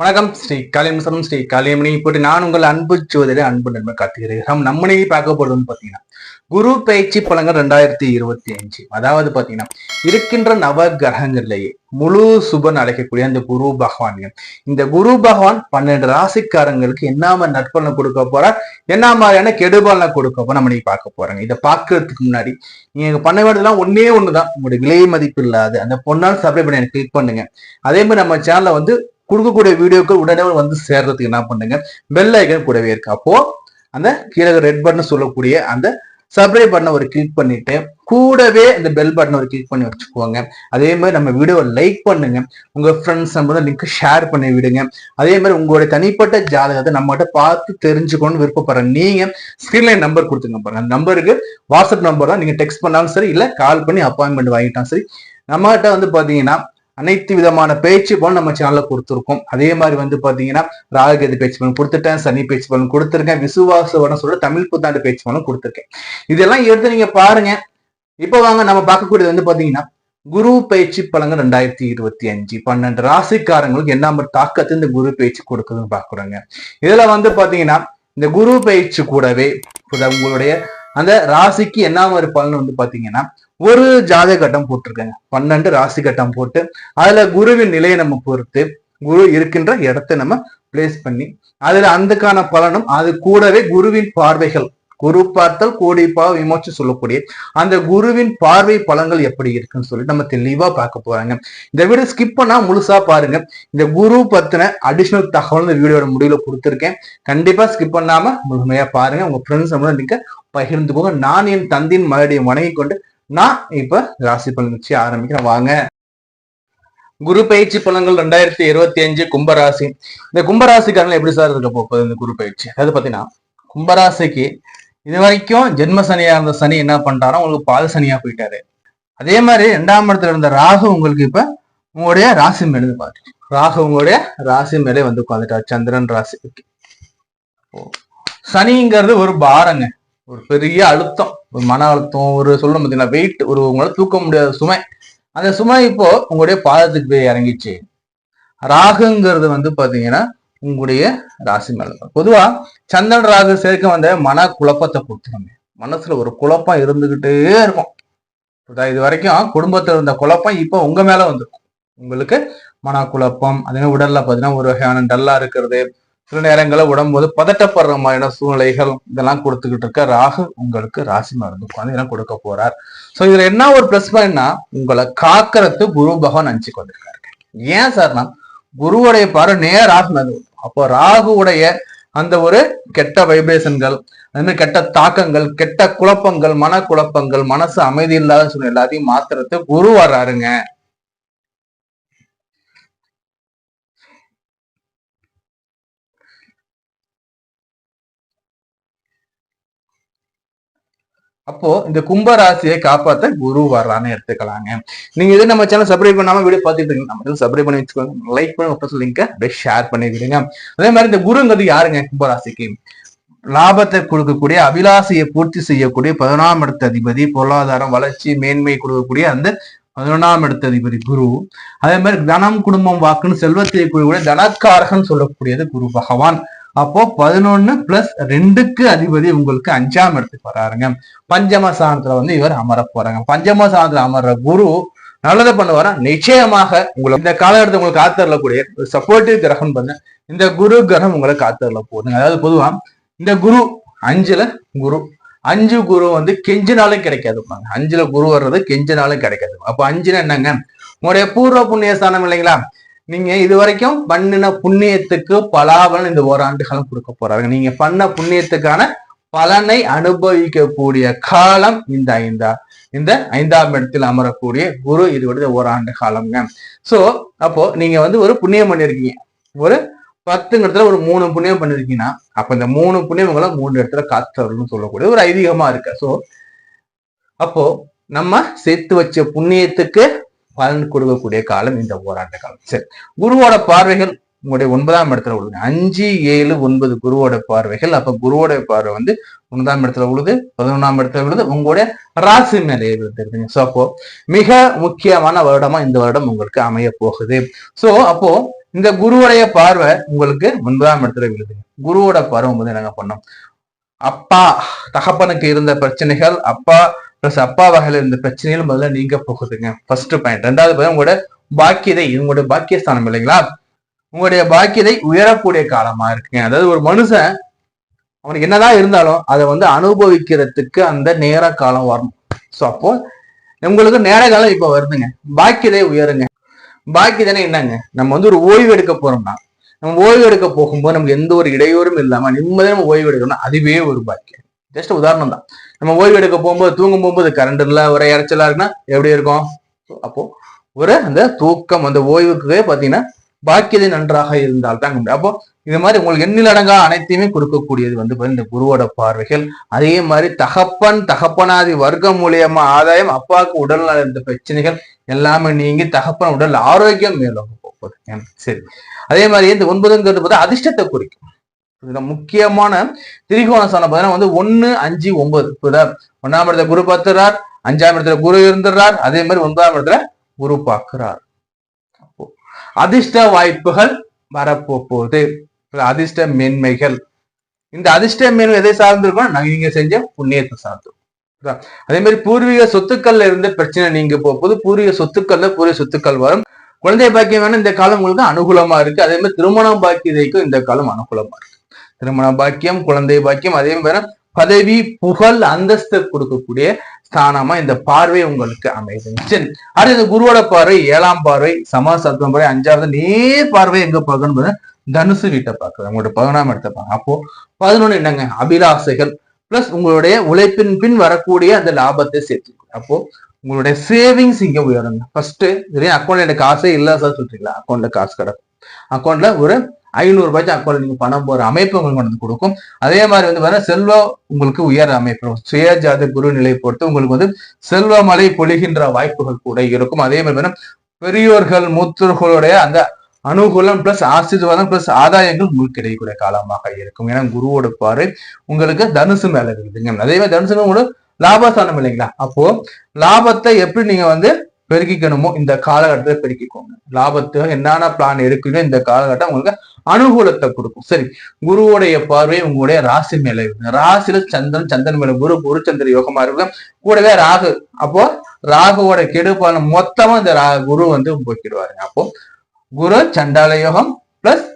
வணக்கம் ஸ்ரீ காளியம்சரம் ஸ்ரீ காளியமணி போட்டு நான் உங்கள் அன்பு ஜோதிட அன்பு நண்பர் கார்த்திகிறேன் நம்ம இன்னைக்கு பார்க்க போறதுன்னு பாத்தீங்கன்னா குரு பயிற்சி பலங்கள் ரெண்டாயிரத்தி இருபத்தி அஞ்சு. அதாவது பாத்தீங்கன்னா இருக்கின்ற நவ கிரகங்கள்லேயே முழு சுபன் அழைக்கக்கூடிய அந்த குரு பகவான். இந்த குரு பகவான் பன்னெண்டு ராசிக்காரங்களுக்கு என்ன மாதிரி நற்பலனை கொடுக்க போறார்? என்ன மாதிரியான கெடுபலனை கொடுக்க போற நம்ம இன்னைக்கு பார்க்க போறாங்க. இதை பார்க்கறதுக்கு முன்னாடி நீங்க பண்ண வேண்டியதெல்லாம் ஒன்னே ஒண்ணுதான். உங்களுடைய விலை மதிப்பு இல்லாத அந்த பொண்ணால் சப்ளை பண்ணி எனக்கு கிளிக் பண்ணுங்க. அதே மாதிரி நம்ம சேனல்ல வந்து கொடுக்கக்கூடிய வீடியோக்கள் உடனே வந்து சேர்றதுக்கு என்ன பண்ணுங்க? பெல் ஐக்கன் கூடவே இருக்கு. அப்போ அந்த கீழே ரெட் பட்டன் சொல்லக்கூடிய அந்த சப்ஸ்கிரைப் பட்டனை ஒரு கிளிக் பண்ணிட்டு கூடவே இந்த பெல் பட்டனை ஒரு கிளிக் பண்ணி வச்சுக்கோங்க. அதே மாதிரி நம்ம வீடியோவை லைக் பண்ணுங்க. உங்க ஃப்ரெண்ட்ஸ் நம்ம லிங்க் ஷேர் பண்ணி விடுங்க. அதே மாதிரி உங்களுடைய தனிப்பட்ட ஜாதகத்தை நம்மகிட்ட பார்த்து தெரிஞ்சுக்கணும்னு விருப்பப்படுற நீங்க ஸ்கிரீன்ல நம்பர் கொடுத்துங்க பாருங்க. அந்த நம்பருக்கு வாட்ஸ்அப் நம்பர் தான் நீங்க டெக்ஸ்ட் பண்ணாலும் சரி இல்ல கால் பண்ணி அப்பாயின்மெண்ட் வாங்கிட்டாலும் சரி நம்மகிட்ட வந்து பாத்தீங்கன்னா அனைத்து விதமான பேச்சு பலன் நம்ம சேனல்ல கொடுத்துருக்கோம். அதே மாதிரி வந்து பாத்தீங்கன்னா ராககதி பேச்சு பலன் கொடுத்துட்டேன் சனி பேச்சு பலன் கொடுத்துருக்கேன் விசுவாச வடம் சொல்ல தமிழ் புத்தாண்டு பேச்சு பலன் கொடுத்துருக்கேன். இதெல்லாம் எடுத்து நீங்க பாருங்க. இப்போ வாங்க நம்ம பார்க்கக்கூடியது வந்து பாத்தீங்கன்னா குரு பயிற்சி பலங்கள் ரெண்டாயிரத்தி இருபத்தி அஞ்சு. பன்னெண்டு ராசிக்காரங்களுக்கு என்ன மாதிரி தாக்கத்தை இந்த குரு பயிற்சி கொடுக்குதுன்னு பாக்குறோங்க இதுல வந்து பாத்தீங்கன்னா இந்த குரு பயிற்சி கூடவே உங்களுடைய அந்த ராசிக்கு என்ன மாதிரி பலன் வந்து பாத்தீங்கன்னா ஒரு ஜாத கட்டம் போட்டிருக்காங்க. பன்னெண்டு ராசி கட்டம் போட்டு அதுல குருவின் நிலையை நம்ம பொறுத்து குரு இருக்கின்ற இடத்தை நம்ம பிளேஸ் பண்ணி அதுல அதுக்கான பலனும் அது கூடவே குருவின் பார்வைகள் குரு பார்த்தல் கோடி பாவ விமோச்சு சொல்லக்கூடிய அந்த குருவின் பார்வை பலங்கள் எப்படி இருக்குன்னு சொல்லி நம்ம தெளிவா பார்க்க போறாங்க. இந்த வீடியோ ஸ்கிப் பண்ணா முழுசா பாருங்க. இந்த குரு பத்தின அடிஷனல் தகவல் இந்த வீடியோட முடிவுல கொடுத்துருக்கேன். கண்டிப்பா ஸ்கிப் பண்ணாம முழுமையா பாருங்க. உங்க ஃப்ரெண்ட்ஸ் நீங்க பகிர்ந்துக்கோங்க நான் என் தந்தின் மறுபடியும் வணங்கி கொண்டு நான் இப்ப ராசி பலன் வச்சு ஆரம்பிக்கிறேன். வாங்க. குரு பயிற்சி பலன்கள் ரெண்டாயிரத்தி இருபத்தி அஞ்சு கும்பராசி. இந்த கும்பராசிக்காரங்க எப்படி சார் இருக்க போகுது இந்த குரு பயிற்சி? அதாவது பாத்தீங்கன்னா கும்பராசிக்கு இது வரைக்கும் ஜென்ம சனியா இருந்த சனி என்ன பண்றாரோ உங்களுக்கு பால் சனியா போயிட்டாரு. அதே மாதிரி ரெண்டாம் இடத்துல இருந்த ராகு உங்களுக்கு இப்ப உங்களுடைய ராசி மேலே பாரு ராகு உங்களுடைய ராசி மேலே வந்து உட்காந்துட்டார் சந்திரன் ராசி சனிங்கிறது ஒரு பாரங்க. ஒரு பெரிய அழுத்தம் ஒரு மன அழுத்தம் ஒரு சொல்ல பார்த்தீங்கன்னா வெயிட் ஒரு உங்களால் தூக்க முடியாத சுமை. அந்த சுமை இப்போ உங்களுடைய பாதத்துக்கு போய் இறங்கிச்சு. ராகுங்கிறது வந்து பாத்தீங்கன்னா உங்களுடைய ராசி மேல பொதுவா சந்திரன் ராகு சேர்க்க வந்த மன குழப்பத்தை கொடுத்துருங்க மனசுல ஒரு குழப்பம் இருந்துகிட்டே இருக்கும். இது வரைக்கும் குடும்பத்துல இருந்த குழப்பம் இப்போ உங்க மேல வந்துருக்கும். உங்களுக்கு மன குழப்பம் அதே உடல்ல பாத்தீங்கன்னா ஒரு வகையான டல்லா இருக்கிறது சில நேரங்களில் உடம்போது பதட்டப்படுற மாதிரியான சூழ்நிலைகள் இதெல்லாம் கொடுத்துக்கிட்டு இருக்க ராகு உங்களுக்கு ராசி மருந்து குழந்தைலாம் கொடுக்க போறார். ஸோ இதுல என்ன ஒரு பிளஸ் பாயிண்ட்னா உங்களை காக்கறது குரு பகவான் நினைச்சுக்கு வந்திருக்காரு ஏன் சார்னா குருவுடைய பாரு நேராக அப்போ ராகுவுடைய அந்த ஒரு கெட்ட வைப்ரேஷன்கள் அந்த கெட்ட தாக்கங்கள் கெட்ட குழப்பங்கள் மன குழப்பங்கள் மனசு அமைதி இல்லாத சூழ்நிலை எல்லாத்தையும் மாத்துறது குரு வர்றாருங்க. அப்போ இந்த கும்ப ராசியை காப்பாத்த குரு வரலான்னு எடுத்துக்கலாங்க. நீங்க இது நம்ம சேனல் சப்ஸ்கிரைப் பண்ணாம வீடியோ பார்த்துட்டு இருக்கீங்க நம்ம சப்ஸ்கிரைப் பண்ணி வச்சுக்கோங்க. லைக் பண்ணி ஃபர்ஸ்ட் லிங்க் அப்படியே ஷேர் பண்ணி விடுங்க. அதே மாதிரி இந்த குருங்கிறது யாருங்க கும்பராசிக்கு? லாபத்தை கொடுக்கக்கூடிய அபிலாசையை பூர்த்தி செய்யக்கூடிய பதினொன்றாம் இடத்த அதிபதி பொருளாதாரம் வளர்ச்சி மேன்மை கொடுக்கக்கூடிய அந்த பதினொன்றாம் இடத்த அதிபதி குரு. அதே மாதிரி தனம் குடும்பம் வாக்குன்னு செல்வத்தை கூடிய தனக்காரகன் சொல்லக்கூடியது குரு பகவான். அப்போ பதினொன்னு பிளஸ் ரெண்டுக்கு அதிபதி உங்களுக்கு அஞ்சாம் இடத்துக்கு வராருங்க. பஞ்சம சாணத்துல வந்து இவர் அமர போறாங்க. பஞ்சம சாணத்துல அமர்ற குரு நல்லதை பண்ணுவாரா? நிச்சயமாக உங்களுக்கு இந்த காலகட்டத்தில் உங்களுக்கு காத்தரலக்கூடிய சப்போர்ட்டிவ் கிரகம் பண்ண இந்த குரு கிரகம் உங்களை காத்தரல போதுங்க அதாவது பொதுவா இந்த குரு அஞ்சுல குரு அஞ்சு குரு வந்து கெஞ்சினாலும் கிடைக்காது அஞ்சுல குரு வர்றது கெஞ்சினாலும் கிடைக்காது. அப்ப அஞ்சுல என்னங்க? உங்களுடைய பூர்வ புண்ணிய ஸ்தானம் இல்லைங்களா? நீங்க இது வரைக்கும் பண்ணின புண்ணியத்துக்கு பலாபலன் இந்த ஓராண்டு காலம் கொடுக்க போறாங்க நீங்க பண்ண புண்ணியத்துக்கான பலனை அனுபவிக்கக்கூடிய காலம் இந்த ஐந்தா இந்த ஐந்தாம் இடத்தில் அமரக்கூடிய குரு இது வந்து ஓராண்டு காலம்ங்க. சோ அப்போ நீங்க வந்து ஒரு புண்ணியம் பண்ணிருக்கீங்க. ஒரு பத்துங்க இடத்துல ஒரு மூணு புண்ணியம் பண்ணிருக்கீங்கன்னா அப்ப இந்த மூணு புண்ணியங்களை மூணு இடத்துல காத்தவர்கள்னு சொல்லக்கூடிய ஒரு ஐதீகமா இருக்கு. சோ அப்போ நம்ம சேர்த்து வச்ச புண்ணியத்துக்கு பலன் கொடுக்கக்கூடிய காலம் இந்த ஓராண்டு காலம். சரி குருவோட பார்வைகள் உங்களுடைய ஒன்பதாம் இடத்துல உள்ளது அஞ்சு ஏழு ஒன்பது குருவோட பார்வைகள். அப்ப குருவோட பார்வை வந்து ஒன்பதாம் இடத்துல உள்ளது பதினொன்றாம் இடத்துல உள்ளது உங்களுடைய ராசி மேலே விழுந்துருதுங்க ஸோ அப்போ மிக முக்கியமான வருடமா இந்த வருடம் உங்களுக்கு அமைய போகுது. ஸோ அப்போ இந்த குருவுடைய பார்வை உங்களுக்கு ஒன்பதாம் இடத்துல விழுதுங்க. குருவோட பார்வை வந்து என்னங்க பண்ணும்? அப்பா தகப்பனுக்கு இருந்த பிரச்சனைகள் அப்பா ப்ளஸ் அப்பா வகையில இருந்த பிரச்சனைகள் முதல்ல நீங்க போகுதுங்க. ஃபர்ஸ்ட் பாயிண்ட் ரெண்டாவது பாயிண்ட் உங்களோட பாக்கியதை உங்களுடைய பாக்கியஸ்தானம் இல்லைங்களா? உங்களுடைய பாக்கியதை உயரக்கூடிய காலமா இருக்குங்க. அதாவது ஒரு மனுஷன் அவனுக்கு என்னதான் இருந்தாலும் அதை வந்து அனுபவிக்கிறதுக்கு அந்த நேர காலம் வரணும். ஸோ அப்போ உங்களுக்கு நேர காலம் இப்போ வருதுங்க. பாக்கியதை உயருங்க. பாக்கியதானே என்னங்க? நம்ம வந்து ஒரு ஓய்வு எடுக்க போறோம்னா நம்ம ஓய்வு எடுக்க போகும்போது நமக்கு எந்த ஒரு இடையூறும் இல்லாம நிம்மதியாக நம்ம ஓய்வு எடுக்கணும் அதுவே ஒரு பாக்கியம். ஜஸ்ட் உதாரணம் தான். நம்ம ஓய்வு எடுக்க போகும்போது தூங்கும் போகும்போது கரண்ட் இல்ல ஒரு இறைச்சலா இருக்குன்னா எப்படி இருக்கும்? அப்போ ஒரு அந்த தூக்கம் அந்த ஓய்வுக்கு பாத்தீங்கன்னா பாக்கியதை நன்றாக இருந்தால் தாங்க முடியும். அப்போ இது மாதிரி உங்களுக்கு எண்ணிலடங்கா அனைத்தையுமே கொடுக்கக்கூடியது வந்து இந்த குருவோட பார்வைகள். அதே மாதிரி தகப்பன் தகப்பனாதி வர்க்கம் மூலியமா ஆதாயம் அப்பாவுக்கு உடல் இருந்த பிரச்சனைகள் எல்லாமே நீங்கி தகப்பன் உடல் ஆரோக்கியம் மேலோங்க போகுது. சரி. அதே மாதிரி இந்த ஒன்பதுங்கிறது பார்த்தா அதிர்ஷ்டத்தை குறிக்கும். முக்கியமான திரிகோண ஸ்தானம் பார்த்தீங்கன்னா வந்து ஒன்னு அஞ்சு ஒன்பது. புரியுதா? ஒன்னாம் இடத்துல குரு பார்த்துறார் அஞ்சாம் இடத்துல குரு இருந்துடுறார். அதே மாதிரி ஒன்பதாம் இடத்துல குரு பார்க்கிறார். அதிர்ஷ்ட வாய்ப்புகள் வரப்போகுது. அதிர்ஷ்ட மேன்மைகள். இந்த அதிர்ஷ்ட மேன்மை எதை சார்ந்திருக்கோம் நீங்க செஞ்ச புண்ணியத்தை சார்ந்தோம் அதே மாதிரி பூர்வீக சொத்துக்கள்ல இருந்த பிரச்சனை நீங்க போகும்போது பூர்வீக சொத்துக்கள்ல பூர்வீக சொத்துக்கள் வரும். குழந்தை பாக்கியம் வேணும் இந்த காலம் உங்களுக்கு அனுகூலமா இருக்கு. அதே மாதிரி திருமணம் பாக்கியதைக்கும் இந்த காலம் அனுகூலமா இருக்கு. திருமண பாக்கியம் குழந்தை பாக்கியம் அதே மாதிரி பதவி புகழ் அந்தஸ்து கொடுக்கக்கூடிய ஸ்தானமா இந்த பார்வை உங்களுக்கு அமைதுங்க அது அடுத்து இந்த குருவோட பார்வை ஏழாம் பார்வை சமாசத்துவம் பார்வை அஞ்சாவது நேர் பார்வை எங்க பார்க்கணும் தனுசு வீட்டை பார்க்குறது உங்களோட பதினொன்றாம் இடத்தை பார்க்க அப்போ பதினொன்னு என்னங்க? அபிலாசைகள். பிளஸ் உங்களுடைய உழைப்பின் பின் வரக்கூடிய அந்த லாபத்தை சேர்த்து அப்போ உங்களுடைய சேவிங்ஸ் இங்க உயருங்க. ஃபர்ஸ்ட் அக்கௌண்ட்ல எனக்கு காசே இல்ல சார் சொல்றீங்களா? அக்கௌண்ட்ல காசு கிடக்கும் அக்கௌண்ட்ல ஒரு ஐநூறு ரூபாய்க்கு அக்கௌண்ட் நீங்க பணம் போற அமைப்பு உங்களுக்கு வந்து கொடுக்கும். அதே மாதிரி வந்து செல்வம் உங்களுக்கு உயர் அமைப்பு. சுயஜாத குரு நிலை பொறுத்து உங்களுக்கு வந்து செல்வமலை பொழிகின்ற வாய்ப்புகள் கூட இருக்கும். அதே மாதிரி பெரியோர்கள் மூத்தர்களுடைய அந்த அனுகூலம் பிளஸ் ஆசீர்வாதம் பிளஸ் ஆதாயங்கள் உங்களுக்கு கிடைக்கக்கூடிய காலமாக இருக்கும். ஏன்னா குருவோட பாரு உங்களுக்கு தனுசு மேல இருக்குதுங்க. அதே மாதிரி தனுசு உங்களுக்கு லாபஸ்தானம் இல்லைங்களா? அப்போ லாபத்தை எப்படி நீங்க வந்து பெருக்கிக்கணுமோ இந்த காலகட்டத்தை பெருக்கிக்கோங்க. லாபத்துக்கு என்னென்ன பிளான் இருக்குதோ இந்த காலகட்டம் உங்களுக்கு அனுகூலத்தை கொடுக்கும். சரி குருவுடைய பார்வை உங்களுடைய ராசி மேல இருக்கு. ராசியில சந்திரன் சந்திரன் மேல குரு குரு சந்திர யோகமா இருக்கும். கூடவே ராகு. அப்போ ராகுவோட கெடுப்பான மொத்தமா இந்த குரு வந்து போக்கிடுவாருங்க அப்போ குரு சண்டால யோகம் பிளஸ்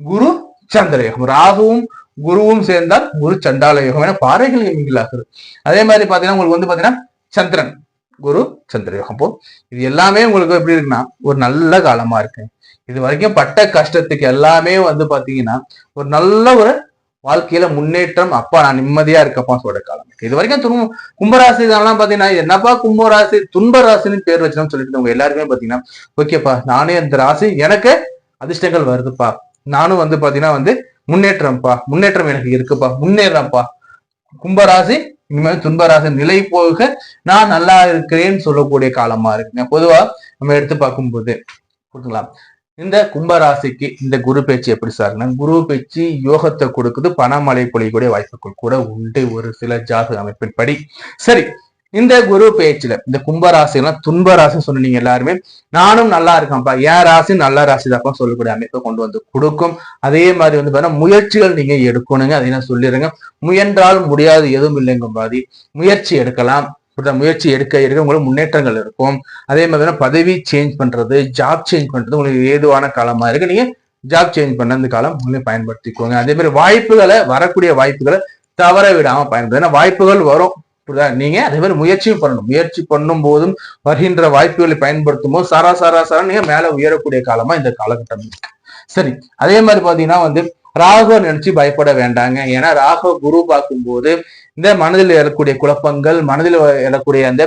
குரு சந்திர யோகம். ராகுவும் குருவும் சேர்ந்தால் குரு சண்டால யோகம் என பாறைகள் மிங்கிலாகுது அதே மாதிரி பாத்தீங்கன்னா உங்களுக்கு வந்து பாத்தீங்கன்னா சந்திரன். குரு சந்திர யோகம். இது எல்லாமே உங்களுக்கு எப்படி இருக்குன்னா ஒரு நல்ல காலமா இருக்கு. இது வரைக்கும் பட்ட கஷ்டத்துக்கு எல்லாமே வந்து பாத்தீங்கன்னா ஒரு நல்ல ஒரு வாழ்க்கையில முன்னேற்றம் அப்பா நான் நிம்மதியா இருக்கப்பா சொல்ற காலம் இது வரைக்கும் துன்ப கும்பராசி இதெல்லாம் பாத்தீங்கன்னா என்னப்பா கும்பராசி துன்ப ராசின்னு பேர் வச்சுன்னு சொல்லிட்டு உங்க எல்லாருமே பாத்தீங்கன்னா ஓகேப்பா நானே அந்த ராசி எனக்கு அதிர்ஷ்டங்கள் வருதுப்பா. நானும் வந்து பாத்தீங்கன்னா வந்து முன்னேற்றம்ப்பா முன்னேற்றம் எனக்கு இருக்குப்பா முன்னேறப்பா கும்பராசி இனிமேல் துன்பராச நிலை போக நான் நல்லா இருக்கிறேன்னு சொல்லக்கூடிய காலமா இருக்குங்க பொதுவா நம்ம எடுத்து பார்க்கும்போது புரிஞ்சுங்களா இந்த கும்பராசிக்கு இந்த குரு பேச்சு எப்படி சார்னா குரு பேச்சு யோகத்தை கொடுக்குது பணமழை பொழியக்கூடிய வாய்ப்புகள் கூட உண்டு. ஒரு சில ஜாதக அமைப்பின் படி சரி இந்த குரு பேச்சுல இந்த கும்பராசிலாம் துன்ப ராசி சொன்னீங்க எல்லாருமே நானும் நல்லா இருக்கேன்ப்பா. ஏன் ராசி நல்ல ராசி தான் சொல்லக்கூடிய அமைப்பை கொண்டு வந்து கொடுக்கும். அதே மாதிரி வந்து பாத்தீங்கன்னா முயற்சிகள் நீங்க எடுக்கணுங்க. அதை நான் சொல்லிடுங்க முயன்றால் முடியாது எதுவும் இல்லைங்க பாதி. முயற்சி எடுக்கலாம். முயற்சி எடுக்க எடுக்க உங்களுக்கு முன்னேற்றங்கள் இருக்கும். அதே மாதிரி பதவி சேஞ்ச் பண்றது ஜாப் சேஞ்ச் பண்றது உங்களுக்கு ஏதுவான காலமா இருக்கு. நீங்க ஜாப் சேஞ்ச் பண்ண இந்த காலம் உங்களுக்கு பயன்படுத்திக்கோங்க. அதே மாதிரி வாய்ப்புகளை வரக்கூடிய வாய்ப்புகளை தவற விடாம பயன்படுத்த ஏன்னா வாய்ப்புகள் வரும். புரியுதா? நீங்க அதே மாதிரி முயற்சியும் பண்ணணும். முயற்சி பண்ணும் போதும் வருகின்ற வாய்ப்புகளை பயன்படுத்தும் போது சாரா சாரா சாரா நீங்க மேல உயரக்கூடிய காலமா இந்த காலகட்டம். இருக்கு சரி. அதே மாதிரி பாத்தீங்கன்னா வந்து ராகுவை நினைச்சு பயப்பட வேண்டாங்க. ஏன்னா ராகு குரு பார்க்கும்போது இந்த மனதில் எழக்கூடிய குழப்பங்கள் மனதில் எழக்கூடிய அந்த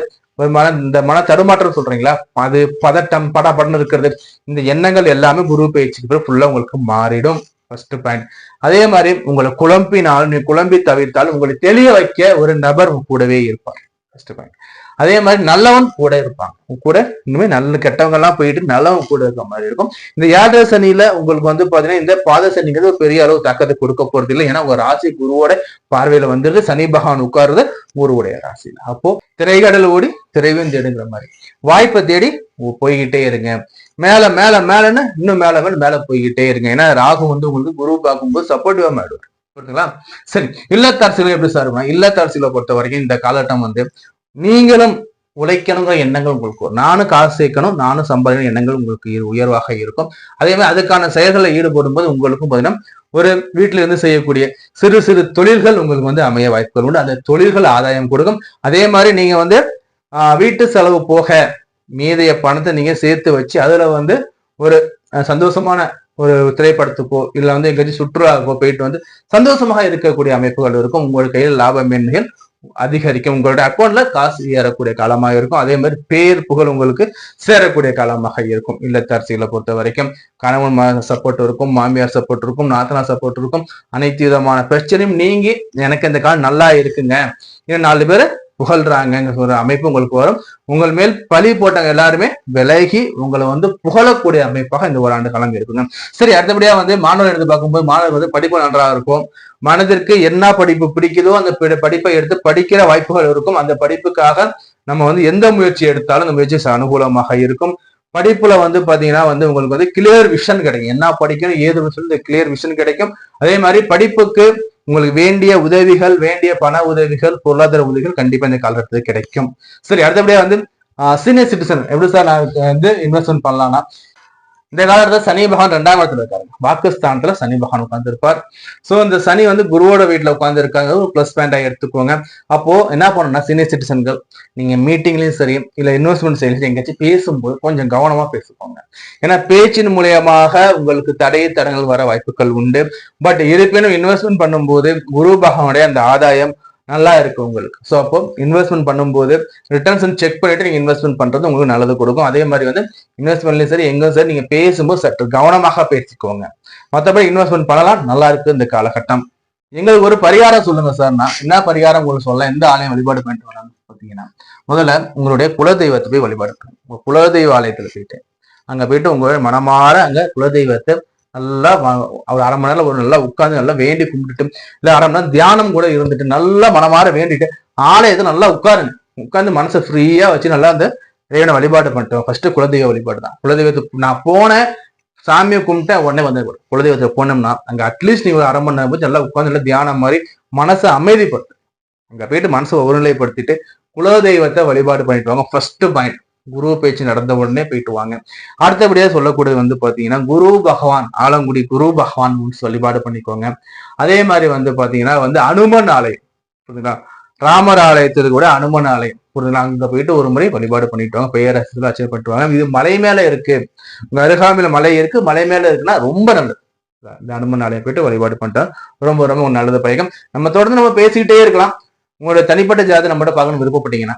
மன இந்த மன தடுமாற்றம் சொல்றீங்களா? அது பதட்டம் படபடன்னு இருக்கிறது. இந்த எண்ணங்கள் எல்லாமே குரு பயிற்சிக்கு பிறகு ஃபுல்லா உங்களுக்கு மாறிடும். ஃபர்ஸ்ட் பாயிண்ட் அதே மாதிரி உங்களை குழம்பினால் நீ குழம்பி தவிர்த்தால் உங்களை தெளிய வைக்க ஒரு நபர் கூடவே இருப்பார். ஃபர்ஸ்ட் பாயிண்ட் அதே மாதிரி நல்லவன் கூட இருப்பாங்க கூட இனிமே நல்ல கெட்டவங்க எல்லாம் போயிட்டு நல்லவன் கூட இருக்க மாதிரி இருக்கும். இந்த ஏழரை சனியில உங்களுக்கு வந்து பாத்தீங்கன்னா இந்த பாத சனிங்கிறது ஒரு பெரிய அளவு தாக்கத்தை கொடுக்க போறது இல்லை. ஏன்னா உங்க ராசி குருவோட பார்வையில வந்துருது. சனி பகவான் உட்காருது குருவுடைய ராசியில. அப்போ திரைகடல் ஓடி திரைவும் தேடுங்கிற மாதிரி. வாய்ப்பை தேடி போய்கிட்டே இருங்க. மேல மேல மேலன்னு இன்னும் மேல மேல மேல போய்கிட்டே இருங்க. ஏன்னா ராகு வந்து உங்களுக்கு குரு பார்க்கும்போது சப்போர்ட்டிவா மாடுவார் புரியுதுங்களா? சரி இல்லத்தரசியில எப்படி சார் இல்லத்தரசியலை பொறுத்த வரைக்கும் இந்த காலகட்டம் வந்து நீங்களும் உழைக்கணுங்கிற எண்ணங்கள் உங்களுக்கு வரும். நானும் காசு சேர்க்கணும் நானும் சம்பாதிக்கணும் எண்ணங்கள் உங்களுக்கு உயர்வாக இருக்கும். அதே மாதிரி அதுக்கான செயல்களில் ஈடுபடும் போது உங்களுக்கும் பார்த்தீங்கன்னா ஒரு வீட்டில இருந்து செய்யக்கூடிய சிறு சிறு தொழில்கள் உங்களுக்கு வந்து அமைய வாய்ப்புகள் உண்டு. அந்த தொழில்கள் ஆதாயம் கொடுக்கும். அதே மாதிரி நீங்க வந்து வீட்டு செலவு போக மீதிய பணத்தை நீங்க சேர்த்து வச்சு அதுல வந்து ஒரு சந்தோஷமான ஒரு திரைப்படத்துக்கோ இல்ல வந்து எங்கேயாச்சும் சுற்றுலாக்கோ போயிட்டு வந்து சந்தோஷமாக இருக்கக்கூடிய அமைப்புகள் இருக்கும். உங்கள் கையில் லாப மேன்மைகள் அதிகரிக்கும். உங்களுடைய அக்கௌண்ட்ல காசு ஏறக்கூடிய காலமாக இருக்கும். அதே மாதிரி பேர் புகழ் உங்களுக்கு சேரக்கூடிய காலமாக இருக்கும். இல்லத்தரசிகளை பொறுத்த வரைக்கும் கணவன் சப்போர்ட் இருக்கும். மாமியார் சப்போர்ட் இருக்கும். நாத்தனா சப்போர்ட் இருக்கும். அனைத்து விதமான பிரச்சனையும் நீங்கி எனக்கு இந்த காலம் நல்லா இருக்குங்க. இன்னும் நாலு பேர் புகழ்றாங்க ஒரு அமைப்பு உங்களுக்கு வரும். உங்கள் மேல் பழி போட்டவங்க எல்லாருமே விலகி உங்களை வந்து புகழக்கூடிய அமைப்பாக இந்த ஒரு ஆண்டு காலம் இருக்குங்க. சரி அடுத்தபடியா வந்து மாணவர் எடுத்து பார்க்கும்போது மாணவர் வந்து படிப்பு நன்றாக இருக்கும். மனதிற்கு என்ன படிப்பு பிடிக்குதோ அந்த படிப்பை எடுத்து படிக்கிற வாய்ப்புகள் இருக்கும். அந்த படிப்புக்காக நம்ம வந்து எந்த முயற்சி எடுத்தாலும் அந்த முயற்சி அனுகூலமாக இருக்கும். படிப்புல வந்து பாத்தீங்கன்னா வந்து உங்களுக்கு வந்து கிளியர் விஷன் கிடைக்கும். என்ன படிக்கணும் ஏது சொல்லி கிளியர் விஷன் கிடைக்கும். அதே மாதிரி படிப்புக்கு உங்களுக்கு வேண்டிய உதவிகள் வேண்டிய பண உதவிகள் பொருளாதார உதவிகள் கண்டிப்பா இந்த காலகட்டத்தில் கிடைக்கும். சரி அடுத்தபடியா வந்து சீனியர் சிட்டிசன் எப்படி சார் நான் வந்து இன்வெஸ்ட்மெண்ட் பண்ணலாம்னா இந்த காலத்துல சனி பகவான் ரெண்டாம் இடத்துல இருக்காரு. பாகிஸ்தான்ல சனி பகவான் உட்கார்ந்து இருப்பார் சோ இந்த சனி வந்து குருவோட வீட்டுல உட்கார்ந்து இருக்காங்க ஒரு பிளஸ் பாயிண்டா எடுத்துக்கோங்க. அப்போ என்ன பண்ணணும்னா சீனியர் சிட்டிசன்கள் நீங்க மீட்டிங்லயும் சரி இல்ல இன்வெஸ்ட்மெண்ட் சரி எங்கேயாச்சும் பேசும்போது கொஞ்சம் கவனமா பேசிக்கோங்க. ஏன்னா பேச்சின் மூலியமாக உங்களுக்கு தடை தடங்கள் வர வாய்ப்புகள் உண்டு. பட் இருப்பினும் இன்வெஸ்ட்மெண்ட் பண்ணும்போது குரு பகவானுடைய அந்த ஆதாயம் நல்லா இருக்கு உங்களுக்கு. ஸோ அப்போ இன்வெஸ்ட்மெண்ட் பண்ணும்போது ரிட்டர்ன்ஸ் செக் பண்ணிட்டு நீங்க இன்வெஸ்ட்மெண்ட் பண்றது உங்களுக்கு நல்லது கொடுக்கும். அதே மாதிரி வந்து இன்வெஸ்ட்மெண்ட்லயும் சரி எங்கும் சரி நீங்க பேசும்போது சற்று கவனமாக பேசிக்கோங்க. மற்றபடி இன்வெஸ்ட்மெண்ட் பண்ணலாம் நல்லா இருக்கு இந்த காலகட்டம். எங்களுக்கு ஒரு பரிகாரம் சொல்லுங்க சார் நான். என்ன பரிகாரம் உங்களுக்கு சொல்லலாம்? எந்த ஆலயம் வழிபாடு பண்ணிட்டு வரலாம்னு பார்த்தீங்கன்னா முதல்ல உங்களுடைய குலதெய்வத்தை போய் வழிபாடு பண்ணுங்க உங்க குலதெய்வ ஆலயத்துல போயிட்டு அங்க போயிட்டு உங்களுடைய மனமாற அங்க குலதெய்வத்தை நல்லா ஒரு அரை மணி நேரம் ஒரு நல்லா உட்காந்து நல்லா வேண்டி கும்பிட்டுட்டு இல்லை அரை மணி நேரம் தியானம் கூட இருந்துட்டு நல்லா மனமாற வேண்டிட்டு ஆலயத்தை நல்லா உட்காருங்க. உட்காந்து மனசை ஃப்ரீயா வச்சு நல்லா அந்த இறைவனை வழிபாடு பண்ணிட்டோம். ஃபர்ஸ்ட் குலதெய்வ வழிபாடு தான். குலதெய்வத்தை நான் போனேன் சாமியை கும்பிட்டேன் உடனே வந்து குலதெய்வத்தை போனோம்னா அங்க அட்லீஸ்ட் நீ ஒரு அரை மணி நேரம் போய் நல்லா உட்காந்து நல்லா தியானம் மாதிரி மனசை அமைதிப்படுத்து. அங்க போயிட்டு மனசை ஒருநிலைப்படுத்திட்டு குலதெய்வத்தை வழிபாடு பண்ணிட்டு வாங்க. ஃபர்ஸ்ட் பாயிண்ட் குரு பேச்சு நடந்த உடனே போயிட்டு வாங்க. அடுத்தபடியா சொல்லக்கூடியது வந்து பாத்தீங்கன்னா குரு பகவான் ஆலங்குடி குரு பகவான் வழிபாடு பண்ணிக்கோங்க. அதே மாதிரி வந்து பாத்தீங்கன்னா வந்து அனுமன் ஆலயம் புரியுதுங்களா? ராமர் ஆலயத்துக்கு கூட அனுமன் ஆலயம் புரியுதுங்களா? அங்க போயிட்டு ஒரு முறை வழிபாடு பண்ணிட்டு வாங்க பெயரசு அச்சீவ் இது மலை மேல இருக்கு. உங்க அருகாமையில மலை இருக்கு. மலை மேல இருக்குன்னா ரொம்ப நல்லது. இந்த அனுமன் ஆலயம் போயிட்டு வழிபாடு பண்ணிட்டோம். ரொம்ப ரொம்ப நல்லது. பயகம் நம்ம தொடர்ந்து நம்ம பேசிக்கிட்டே இருக்கலாம். உங்களோட தனிப்பட்ட ஜாதி நம்மகிட்ட பார்க்கணும் விருப்பப்பட்டீங்கன்னா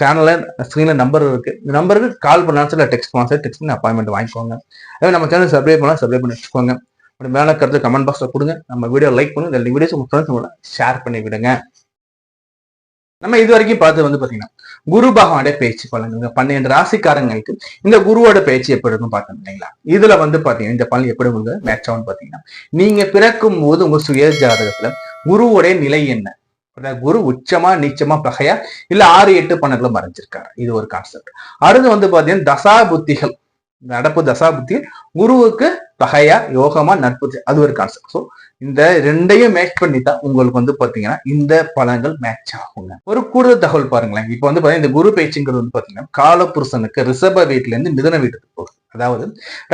சேனலில் ஸ்க்ரீனில் நம்பர் இருக்குது இந்த நம்பருக்கு கால் பண்ணாலும் சில டெக்ஸ்ட் பண்ணலாம் சார் டெக்ஸ்ட் பண்ணி அப்பாயின்மெண்ட் வாங்கிக்கோங்க. அதே நம்ம சேனல் சப்ஸ்கிரைப் பண்ணலாம் சப்ஸ்கிரைப் பண்ணி வச்சுக்கோங்க. அப்படி மேலே கருத்து கமெண்ட் பாக்ஸில் கொடுங்க. நம்ம வீடியோ லைக் பண்ணுங்க. இந்த வீடியோஸ் உங்கள் ஃப்ரெண்ட்ஸ் ஷேர் பண்ணி விடுங்க. நம்ம இது வரைக்கும் பார்த்தது வந்து பார்த்தீங்கன்னா குரு பகவானுடைய பேச்சு பலன்கள். பன்னெண்டு ராசிக்காரங்களுக்கு இந்த குருவோட பேச்சு எப்படி இருக்கும் பார்த்தோம் இல்லைங்களா? இதுல வந்து பார்த்தீங்கன்னா இந்த பலன் எப்படி உங்களுக்கு மேட்ச் ஆகும் பார்த்தீங்கன்னா நீங்க பிறக்கும் போது உங்க சுய ஜாதகத்துல குருவோடைய நிலை என்ன? குரு உச்சமா நீச்சமா பகையா? இல்ல ஆறு எட்டு பன்னெண்டுல மறைஞ்சிருக்காரு. இது ஒரு கான்செப்ட் அடுத்து வந்து பாத்தீங்கன்னா தசா புத்திகள் நடப்பு தசா புத்தி குருவுக்கு பகையா யோகமா நட்பு. அது ஒரு கான்செப்ட் ஸோ இந்த ரெண்டையும் மேட்ச் பண்ணி தான் உங்களுக்கு வந்து பாத்தீங்கன்னா இந்த பலன்கள் மேட்ச் ஆகுங்க. ஒரு கூடுதல் தகவல் பாருங்களேன். இப்போ வந்து பாத்தீங்கன்னா இந்த குரு பேச்சுங்கிறது வந்து பாத்தீங்கன்னா காலப்புருஷனுக்கு ரிஷப வீட்டுல இருந்து மிதன வீட்டுக்கு போகுது. அதாவது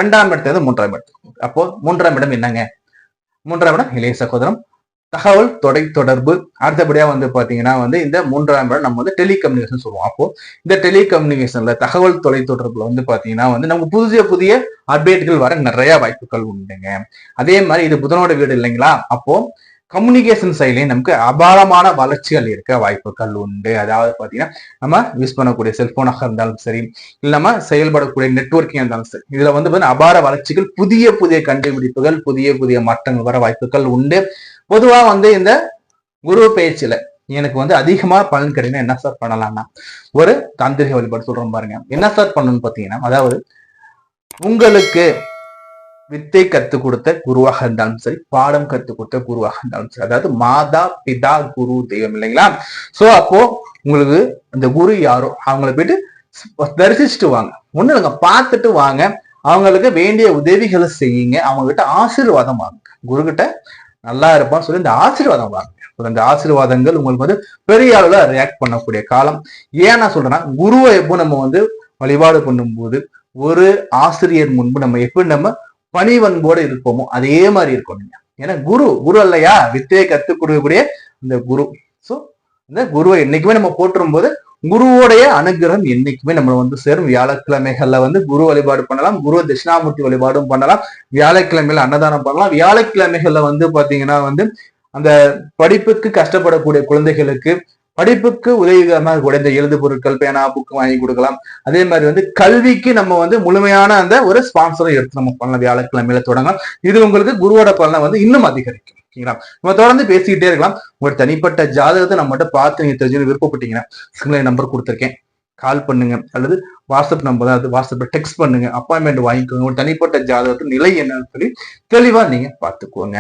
ரெண்டாம் இடத்துல இருந்து மூன்றாம் இடத்துக்கு அப்போ மூன்றாம் இடம் என்னங்க? மூன்றாம் இடம் இளைய சகோதரம் தகவல் தொடை தொடர்பு அடுத்தபடியா வந்து பாத்தீங்கன்னா வந்து இந்த மூன்றாம் இடம் நம்ம வந்து டெலிகம்யூனிகேஷன் சொல்லுவோம். அப்போ இந்த டெலிகம்யூனிகேஷன்ல தகவல் தொலை தொடர்புல வந்து பாத்தீங்கன்னா வந்து நமக்கு புதிய புதிய அப்டேட்கள் வர நிறைய வாய்ப்புகள் உண்டுங்க. அதே மாதிரி இது புதனோட வீடு இல்லைங்களா? அப்போ கம்யூனிகேஷன் சைட்லயும் நமக்கு அபாரமான வளர்ச்சிகள் இருக்க வாய்ப்புகள் உண்டு. அதாவது பாத்தீங்கன்னா நம்ம யூஸ் பண்ணக்கூடிய செல்போனாக இருந்தாலும் சரி இல்லாம செயல்படக்கூடிய நெட்ஒர்க்கிங் இருந்தாலும் சரி இதுல வந்து அபார வளர்ச்சிகள் புதிய புதிய கண்டுபிடிப்புகள் புதிய புதிய மாற்றங்கள் வர வாய்ப்புகள் உண்டு. பொதுவா வந்து இந்த குரு பேச்சுல எனக்கு வந்து அதிகமா பலன் கிடைக்கணும் என்ன சார் பண்ணலாம்னா ஒரு தாந்திரிக வழிபாடு சொல்றோம் பாருங்க. என்ன சார் பண்ணணும்னு பாத்தீங்கன்னா அதாவது உங்களுக்கு வித்தை கற்றுக் கொடுத்த குருவாக இருந்தாலும் சரி பாடம் கற்றுக் கொடுத்த குருவாக இருந்தாலும் சரி அதாவது மாதா பிதா குரு தெய்வம் இல்லைங்களா? சோ அப்போ உங்களுக்கு அந்த குரு யாரோ அவங்கள போயிட்டு தரிசிச்சுட்டு வாங்க. ஒண்ணு இல்லைங்க பார்த்துட்டு வாங்க. அவங்களுக்கு வேண்டிய உதவிகளை செய்யுங்க. அவங்க கிட்ட ஆசீர்வாதம் வாங்க குரு கிட்ட நல்லா இருப்பான்னு சொல்லி இந்த ஆசீர்வாதம் வாங்க. அந்த ஆசீர்வாதங்கள் உங்களுக்கு வந்து பெரிய அளவில் ரியாக்ட் பண்ணக்கூடிய காலம். ஏன் நான் சொல்றேன்னா குருவை எப்போ நம்ம வந்து வழிபாடு பண்ணும்போது ஒரு ஆசிரியர் முன்பு நம்ம எப்படி நம்ம பணிவன்போடு இருப்போமோ அதே மாதிரி இருக்கும் நீங்க ஏன்னா குரு குரு இல்லையா வித்தையை கத்துக் கொடுக்கக்கூடிய இந்த குரு. ஸோ இந்த குருவை என்னைக்குமே நம்ம போற்றும் போது குருவோடைய அனுகிரகம் என்னைக்குமே நம்ம வந்து சேரும். வியாழக்கிழமைகள்ல வந்து குரு வழிபாடு பண்ணலாம். குரு தட்சிணாமூர்த்தி வழிபாடும் பண்ணலாம். வியாழக்கிழமையில அன்னதானம் பண்ணலாம். வியாழக்கிழமைகள்ல வந்து பாத்தீங்கன்னா வந்து அந்த படிப்புக்கு கஷ்டப்படக்கூடிய குழந்தைகளுக்கு படிப்புக்கு உதவிகரமாக கூட இந்த எழுது பொருட்கள் பேனா புக்கு வாங்கி கொடுக்கலாம். அதே மாதிரி வந்து கல்விக்கு நம்ம வந்து முழுமையான அந்த ஒரு ஸ்பான்சரை எடுத்து நம்ம பண்ணலாம். வியாழக்கிழமையில தொடங்கலாம். இது உங்களுக்கு குருவோட பலனை வந்து இன்னும் அதிகரிக்கும். ஓகேங்களா நம்ம தொடர்ந்து பேசிக்கிட்டே இருக்கலாம். உங்க தனிப்பட்ட ஜாதகத்தை நம்மகிட்ட பார்த்து நீங்க தெரிஞ்சு விருப்பப்பட்டீங்கன்னா சிங்கள நம்பர் கொடுத்துருக்கேன். கால் பண்ணுங்க. அல்லது வாட்ஸ்அப் நம்பர் அது வாட்ஸ்அப்ல டெக்ஸ்ட் பண்ணுங்க. அப்பாயின்மெண்ட் வாங்கிக்கோங்க. உங்க தனிப்பட்ட ஜாதகத்தின் நிலை என்னன்னு சொல்லி தெளிவா நீங்க பார்த்துக்கோங்க.